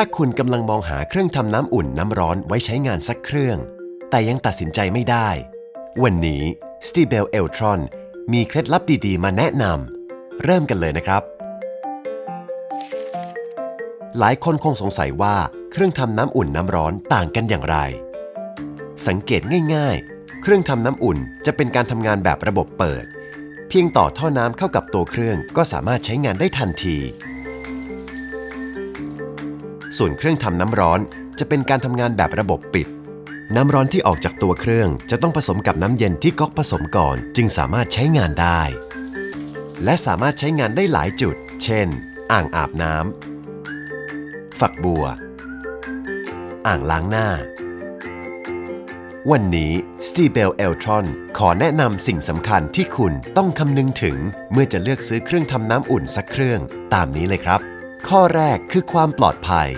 ถ้าคุณกำลังมองหาเครื่องทำน้ำอุ่นน้ำร้อนไว้ใช้งานสักเครื่อง แต่ยังตัดสินใจไม่ได้ วันนี้ s t e b e l e l t r o n มีเคล็ดลับดีๆ มาแนะนำ เริ่มกันเลยนะครับ หลายคนคงสงสัยว่าเครื่องทำน้ำอุ่นน้ำร้อนต่างกันอย่างไร สังเกตง่ายๆ เครื่องทำน้ำอุ่นจะเป็นการทำงานแบบระบบเปิด เพียงต่อท่อน้ำเข้ากับตัวเครื่องก็สามารถใช้งานได้ทันที ส่วนเครื่องทำน้ำร้อนจะเป็นการทำงานแบบระบบปิด น้ำร้อนที่ออกจากตัวเครื่องจะต้องผสมกับน้ำเย็นที่ก๊อกผสมก่อน จึงสามารถใช้งานได้ และสามารถใช้งานได้หลายจุด เช่น อ่างอาบน้ำฝักบัว อ่างล้างหน้า วันนี้ s t e b e l e l t r o n ขอแนะนำสิ่งสำคัญที่คุณต้องคำนึงถึง เมื่อจะเลือกซื้อเครื่องทำน้ำอุ่นสักเครื่อง ตามนี้เลยครับข้อแรกคือความปลอดภัย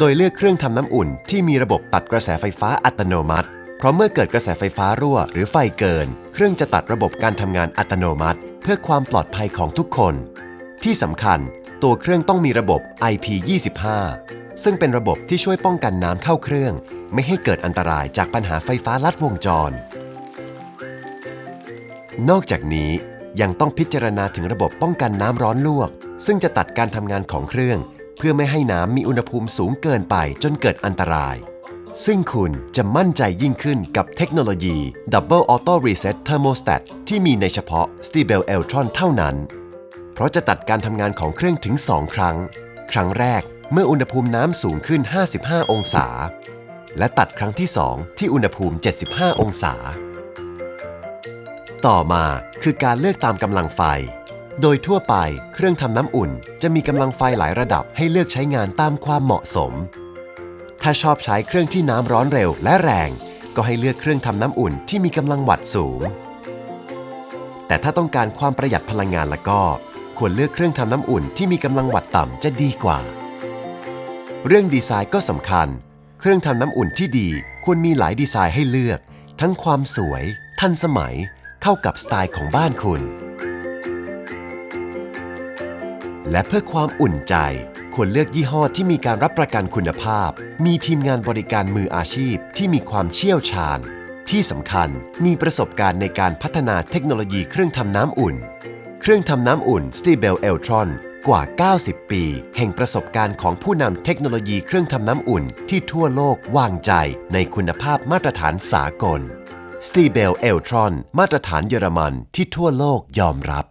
โดยเลือกเครื่องทำน้ำอุ่นที่มีระบบตัดกระแสไฟฟ้าอัตโนมัติ เพราะเมื่อเกิดกระแสไฟฟ้ารั่วหรือไฟเกิน เครื่องจะตัดระบบการทำงานอัตโนมัติ เพื่อความปลอดภัยของทุกคน ที่สำคัญ ตัวเครื่องต้องมีระบบ IP25 ซึ่งเป็นระบบที่ช่วยป้องกันน้ำเข้าเครื่อง ไม่ให้เกิดอันตรายจากปัญหาไฟฟ้าลัดวงจร นอกจากนี้ยังต้องพิจารณาถึงระบบป้องกันน้ำร้อนลวก ซึ่งจะตัดการทำงานของเครื่อง เพื่อไม่ให้น้ำมีอุณหภูมิสูงเกินไปจนเกิดอันตราย ซึ่งคุณจะมั่นใจยิ่งขึ้นกับเทคโนโลยี Double Auto Reset Thermostat ที่มีในเฉพาะ s t e b e l e l t r o n เท่านั้น เพราะจะตัดการทำงานของเครื่องถึง 2 ครั้ง ครั้งแรกเมื่ออุณหภูมิน้ำสูงขึ้น 55 องศา และตัดครั้งที่ 2 ที่อุณหภูมิ 75 องศา ต่อมาคือการเลือกตามกำลังไฟ โดยทั่วไปเครื่องทำน้ำอุ่น จะมีกำลังไฟหลายระดับให้เลือกใช้งานตามความเหมาะสม ถ้าชอบใช้เครื่องที่น้ำร้อนเร็วและแรง ก็ให้เลือกเครื่องทำน้ำอุ่นที่มีกำลังวัตต์สูง แต่ถ้าต้องการความประหยัดพลังงานแล้วก็ ควรเลือกเครื่องทำน้ำอุ่นที่มีกำลังวัตต์ต่ำจะดีกว่า เรื่องดีไซน์ก็สำคัญ เครื่องทำน้ำอุ่นที่ดีควรมีหลายดีไซน์ให้เลือก ทั้งความสวย ทันสมัย เข้ากับสไตล์ของบ้านคุณ และเพื่อความอุ่นใจ ควรเลือกยี่ห้อที่มีการรับประกันคุณภาพ มีทีมงานบริการมืออาชีพที่มีความเชี่ยวชาญ ที่สำคัญมีประสบการณ์ในการพัฒนาเทคโนโลยีเครื่องทำน้ำอุ่น เครื่องทำน้ำอุ่น s t e b e l e l t r o n กว่า 90 ปี แห่งประสบการณ์ของผู้นำเทคโนโลยีเครื่องทำน้ำอุ่น ที่ทั่วโลกวางใจในคุณภาพมาตรฐานสากล s t e b e l e l t r o n มาตรฐานเยอรมันที่ทั่วโลกยอมรับ